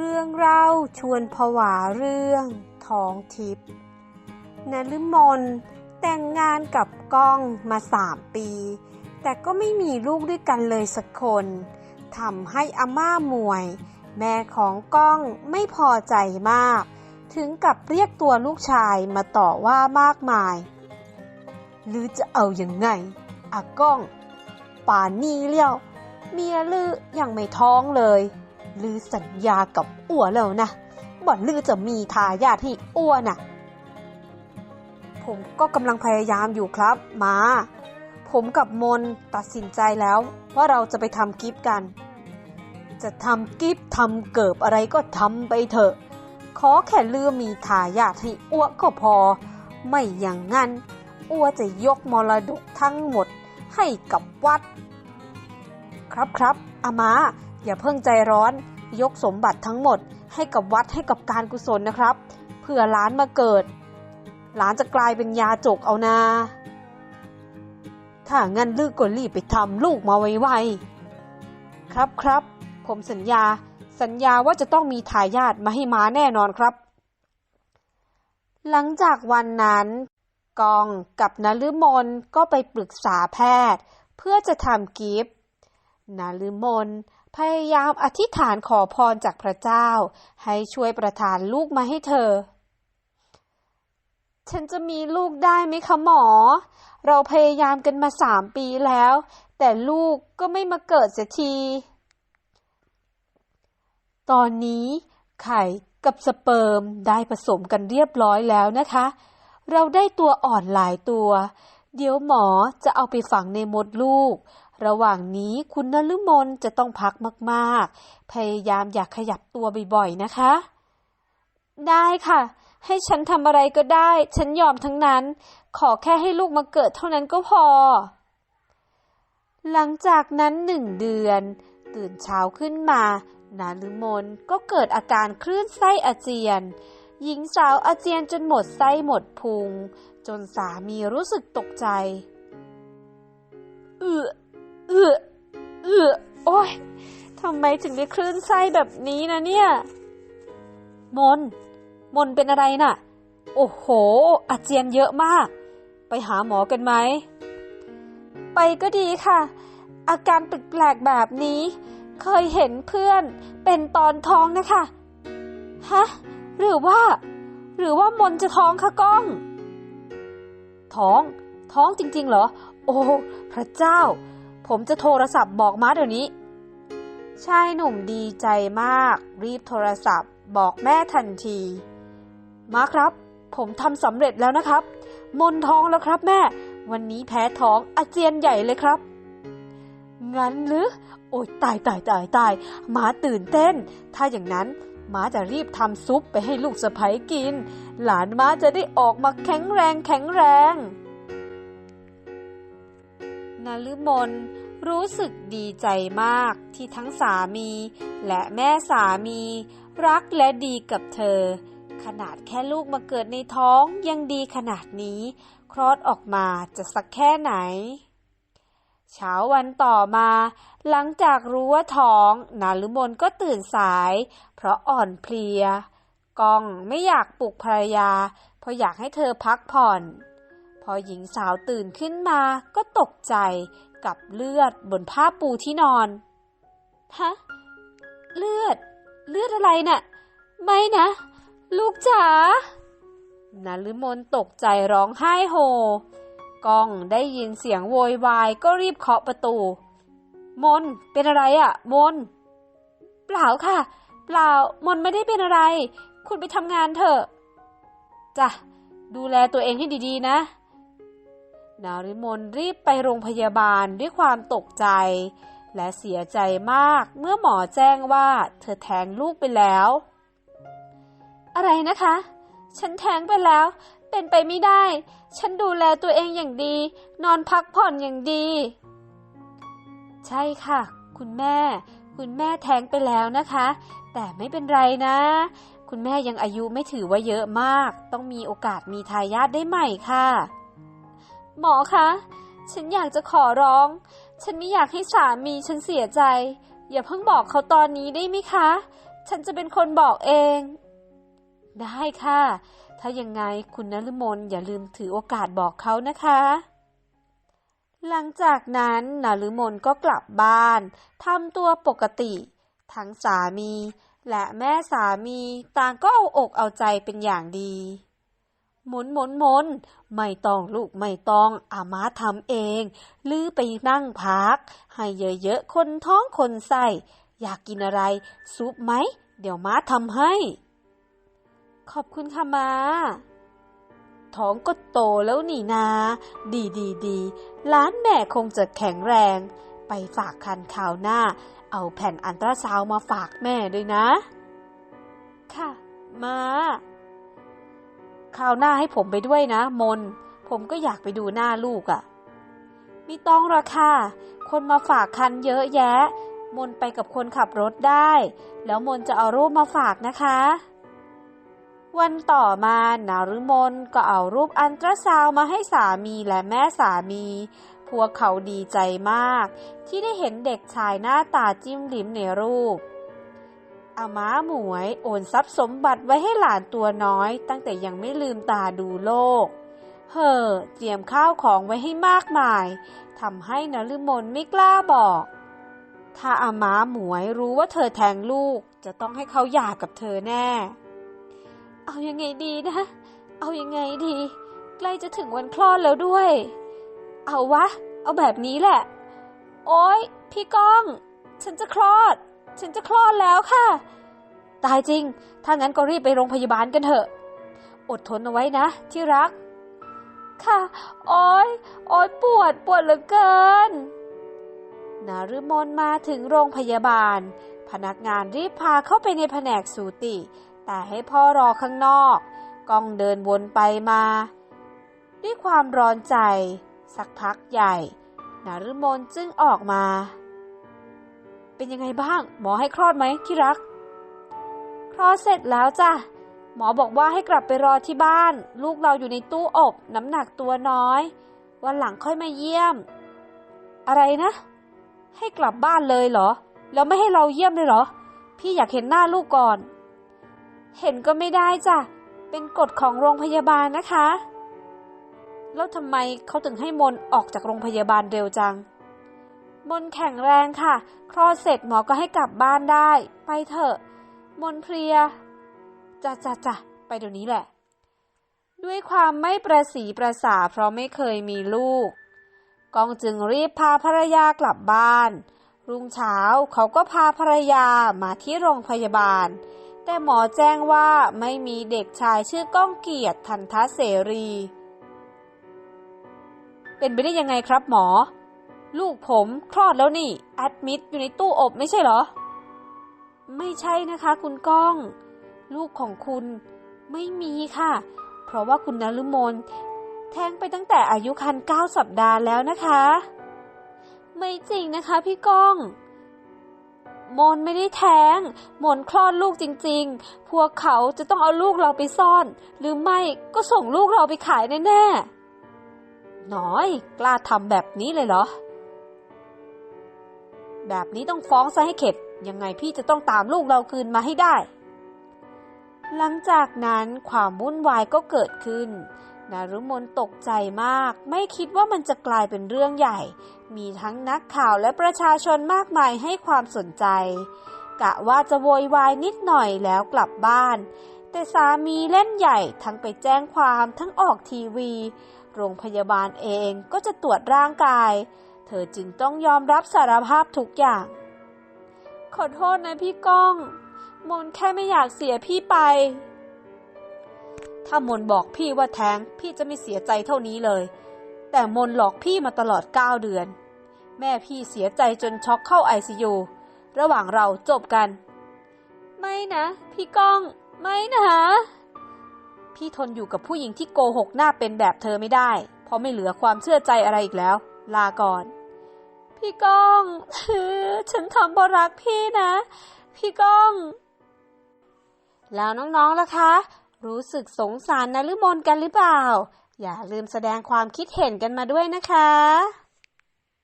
เรื่องเล่าชวนผวาเรื่องท้องทิพย์นฤมลแต่งงานกับก้องมาสามปี แต่ก็ไม่มีลูกด้วยกันเลยสักคนทำให้อาม่าหมวย แม่ของก้องไม่พอใจมาก ถึงกับเรียกตัวลูกชายมาต่อว่ามากมาย หรือจะเอาอยัางไงอาก้อง ป่านนี้เลี้ยว เมียลือยังไม่ท้องเลย ลือสัญญากับอ้วแล้วนะบ่ลือจะมีทายาทให้อ้วน่ะ ผมก็กำลังพยายามอยู่ครับ มา ผมกับมนตัดสินใจแล้วว่าเราจะไปทำกิฟต์กัน จะทำกิฟต์ทำเกิบอะไรก็ทำไปเถอะ ขอแค่ลือมีทายาทให้อ้วก็พอ ไม่อย่างงั้นอ้วจะยกมรดกทั้งหมดให้กับวัด ครับครับอามาอย่าเพิ่งใจร้อน ยกสมบัติทั้งหมด ให้กับวัดให้กับการกุศลนะครับเพื่อหล้านมาเกิด หลานจะกลายเป็นยาจกเอานา ถ้างั้นลูกก็รีบไปทำลูกมาไวๆครับครับ ผมสัญญา สัญญาว่าจะต้องมีทายาทมาให้มาแน่นอนครับ หลังจากวันนั้นกองกับนฤมลก็ไปปรึกษาแพทย์ เพื่อจะทำกิฟต์นฤมล พยายามอธิษฐานขอพรจากพระเจ้า ให้ช่วยประทานลูกมาให้เธอ ฉันจะมีลูกได้ไหมคะหมอ เราพยายามกันมาสามปีแล้ว แต่ลูกก็ไม่มาเกิดเสียที ตอนนี้ไข่กับสเปิร์มได้ผสมกันเรียบร้อยแล้วนะคะ เราได้ตัวอ่อนหลายตัว เดี๋ยวหมอจะเอาไปฝังในมดลูก ระหว่างนี้คุณนฤมลจะต้องพักมากๆ พยายามอย่าขยับตัวบ่อยๆ นะคะ ได้ค่ะ ให้ฉันทำอะไรก็ได้ ฉันยอมทั้งนั้น ขอแค่ให้ลูกมาเกิดเท่านั้นก็พอ หลังจากนั้นหนึ่งเดือน ตื่นเช้าขึ้นมา นาลืมนก็เกิดอาการคลื่นไส้อาเจียน หญิงสาวอาเจียนจนหมดไส้หมดพุง จนสามีรู้สึกตกใจ เอือ เอือเอือโอ้ยทำไมถึงได้คลื่นไส้แบบนี้นะเนี่ย มน มนเป็นอะไรน่ะ โอ้โห อาเจียนเยอะมาก ไปหาหมอกันไหม ไปก็ดีค่ะ อาการแปลกๆแบบนี้ เคยเห็นเพื่อนเป็นตอนท้องนะคะ ฮะ หรือว่า หรือว่ามนจะท้องคะก้อง ท้อง ท้องจริงๆเหรอ โอ้ พระเจ้า ผมจะโทรศัพท์บอกม้าเดี๋ยวนี้ ชายหนุ่มดีใจมาก รีบโทรศัพท์ บอกแม่ทันที ม้าครับ ผมทำสำเร็จแล้วนะครับ มนท้องแล้วครับแม่ วันนี้แพ้ท้องอาเจียนใหญ่เลยครับ งั้นหรือ โอ้ยตายตายตายตายหมาตื่นเต้น ถ้าอย่างนั้นม้าจะรีบทำซุปไปให้ลูกสะใภ้กิน หลานม้าจะได้ออกมาแข็งแรงแข็งแรง นฤมลรู้สึกดีใจมากที่ทั้งสามีและแม่สามี รักและดีกับเธอ ขนาดแค่ลูกมาเกิดในท้องยังดีขนาดนี้ คลอดออกมาจะสักแค่ไหน เช้าวันต่อมา หลังจากรู้ว่าท้องนาลุมนก็ตื่นสาย เพราะอ่อนเพลียกองไม่อยากปลุกภรรยา เพราะอยากให้เธอพักผ่อน อหญิงสาวตื่นขึ้นมาก็ตกใจกับเลือดบนผ้าปูที่นอน ฮะ เลือด เลือดอะไรน่ะ ไม่นะ ลูกจ๋านาลุมนตกใจร้องไห้โฮ กองได้ยินเสียงโวยวายก็รีบเคาะประตู มน เป็นอะไรอะ่ะ มน เปล่าค่ะ เปล่า มนไม่ได้เป็นอะไร คุณไปทำงานเถอะ จ้ะ ดูแลตัวเองให้ดีๆนะ นาริมนรีบไปโรงพยาบาลด้วยความตกใจ และเสียใจมากเมื่อหมอแจ้งว่าเธอแท้งลูกไปแล้ว อะไรนะคะ ฉันแท้งไปแล้ว เป็นไปไม่ได้ ฉันดูแลตัวเองอย่างดี นอนพักผ่อนอย่างดี ใช่ค่ะ คุณแม่ คุณแม่แท้งไปแล้วนะคะ แต่ไม่เป็นไรนะ คุณแม่ยังอายุไม่ถือว่าเยอะมาก ต้องมีโอกาสมีทายาทได้ใหม่ค่ะ หมอคะ ฉันอยากจะขอร้อง ฉันไม่อยากให้สามีฉันเสียใจ อย่าเพิ่งบอกเขาตอนนี้ได้ไหมคะ ฉันจะเป็นคนบอกเอง ได้ค่ะ ถ้ายังไงคุณนฤมลอย่าลืมถือโอกาสบอกเขานะคะหลังจากนั้นนฤมลก็กลับบ้านทำตัวปกติ ทั้งสามี และแม่สามีต่างก็เอาอกเอาใจเป็นอย่างดี หมุนหมุนหมุนไม่ต้องลูกไม่ต้องอามาทำเอง ลือไปนั่งพัก ให้เยอะๆ คนท้องคนไส้อยากกินอะไร ซุปไหม เดี๋ยวม้าทำให้ ขอบคุณค่ะมาท้องก็โตแล้วนี่นา ดีดีดีร้านแม่คงจะแข็งแรง ไปฝากคันข่าวหน้า เอาแผ่นอันตราซาวมาฝากแม่ด้วยนะ ค่ะ มา คราวหน้าให้ผมไปด้วยนะ มน ผมก็อยากไปดูหน้าลูกอะ่ะไม่ต้องหรอกค่ะ คนมาฝากคันเยอะแยะ มนไปกับคนขับรถได้ แล้วมนจะเอารูปมาฝากนะคะ วันต่อมานารุมนก็เอารูปอันตราซาวมาให้สามีและแม่สามี พวกเขาดีใจมาก ที่ได้เห็นเด็กชายหน้าตาจิ้มลิ้มในรูป อาม้าหมวย โอนทรัพย์สมบัติไว้ให้หลานตัวน้อย ตั้งแต่ยังไม่ลืมตาดูโลก เห่อเตรียมข้าวของไว้ให้มากมายทำให้นฤมลไม่กล้าบอก ถ้าอาม้าหมวยรู้ว่าเธอแทงลูก จะต้องให้เขาหย่ากับเธอแน่ เอายังไงดีนะ เอายังไงดี ใกล้จะถึงวันคลอดแล้วด้วย เอาวะ เอาแบบนี้แหละ โอ๊ย พี่ก้อง ฉันจะคลอด ฉันจะคลอดแล้วค่ะ ตายจริง ถ้างั้นก็รีบไปโรงพยาบาลกันเถอะ อดทนเอาไว้นะ ที่รัก ค่ะโอ๊ยโอ๊ยปวดปวดเหลือเกินนารุมนมาถึงโรงพยาบาล พนักงานรีบพาเข้าไปในแผนกสูติ แต่ให้พ่อรอข้างนอก กองเดินวนไปมา ด้วยความร้อนใจ สักพักใหญ่ นารุมนจึงออกมา เป็นยังไงบ้าง หมอให้คลอดไหมที่รัก คลอดเสร็จแล้วจ้ะ หมอบอกว่าให้กลับไปรอที่บ้าน ลูกเราอยู่ในตู้อบ น้ำหนักตัวน้อย วันหลังค่อยมาเยี่ยม อะไรนะ ให้กลับบ้านเลยเหรอ แล้วไม่ให้เราเยี่ยมเลยเหรอ พี่อยากเห็นหน้าลูกก่อน เห็นก็ไม่ได้จ้ะ เป็นกฎของโรงพยาบาลนะคะ แล้วทำไมเขาถึงให้มนออกจากโรงพยาบาลเร็วจัง มนแข็งแรงค่ะ คลอดเสร็จหมอก็ให้กลับบ้านได้ ไปเถอะ มนเพลียจ้ะจ้ะจ้ะไปเดี๋ยวนี้แหละ ด้วยความไม่ประสีประสาเพราะไม่เคยมีลูก กองจึงรีบพาภรรยากลับบ้าน รุ่งเช้าเขาก็พาภรรยามาที่โรงพยาบาล แต่หมอแจ้งว่าไม่มีเด็กชายชื่อก้องเกียรติทันทเสรี เป็นไปได้ยังไงครับหมอ ลูกผมคลอดแล้วนี่แอดมิดอยู่ในตู้อบไม่ใช่เหรอ ไม่ใช่นะคะคุณก้อง ลูกของคุณไม่มีค่ะ เพราะว่าคุณนฤมลแท้งไปตั้งแต่อายุครรภ์เก้าสัปดาห์แล้วนะคะ ไม่จริงนะคะพี่ก้อง มนไม่ได้แท้ง มนคลอดลูกจริง ๆ พวกเขาจะต้องเอาลูกเราไปซ่อน หรือไม่ก็ส่งลูกเราไปขายแน่ๆน้อย กล้าทำแบบนี้เลยเหรอ แบบนี้ต้องฟ้องซะให้เข็ด ยังไงพี่จะต้องตามลูกเราคืนมาให้ได้ หลังจากนั้นความวุ่นวายก็เกิดขึ้น นารุมนตกใจมาก ไม่คิดว่ามันจะกลายเป็นเรื่องใหญ่ มีทั้งนักข่าวและประชาชนมากมายให้ความสนใจ กะว่าจะโวยวายนิดหน่อยแล้วกลับบ้าน แต่สามีเล่นใหญ่ทั้งไปแจ้งความทั้งออกทีวี โรงพยาบาลเองก็จะตรวจร่างกาย เธอจึงต้องยอมรับสารภาพทุกอย่าง ขอโทษนะพี่ก้อง มนแค่ไม่อยากเสียพี่ไป ถ้ามนบอกพี่ว่าแท้งพี่จะไม่เสียใจเท่านี้เลย แต่มนหลอกพี่มาตลอด 9 เดือน แม่พี่เสียใจจนช็อกเข้าไอซียูระหว่างเราจบกัน ไม่นะ พี่ก้อง ไม่นะพี่ทนอยู่กับผู้หญิงที่โกหกหน้าเป็นแบบเธอไม่ได้ เพราะไม่เหลือความเชื่อใจอะไรอีกแล้ว ลาก่อน พี่ก้องฉันทำเพราะรักพี่นะ พี่ก้อง แล้วน้องๆล่ะคะ รู้สึกสงสารนฤมลกันหรือเปล่า อย่าลืมแสดงความคิดเห็นกันมาด้วยนะคะ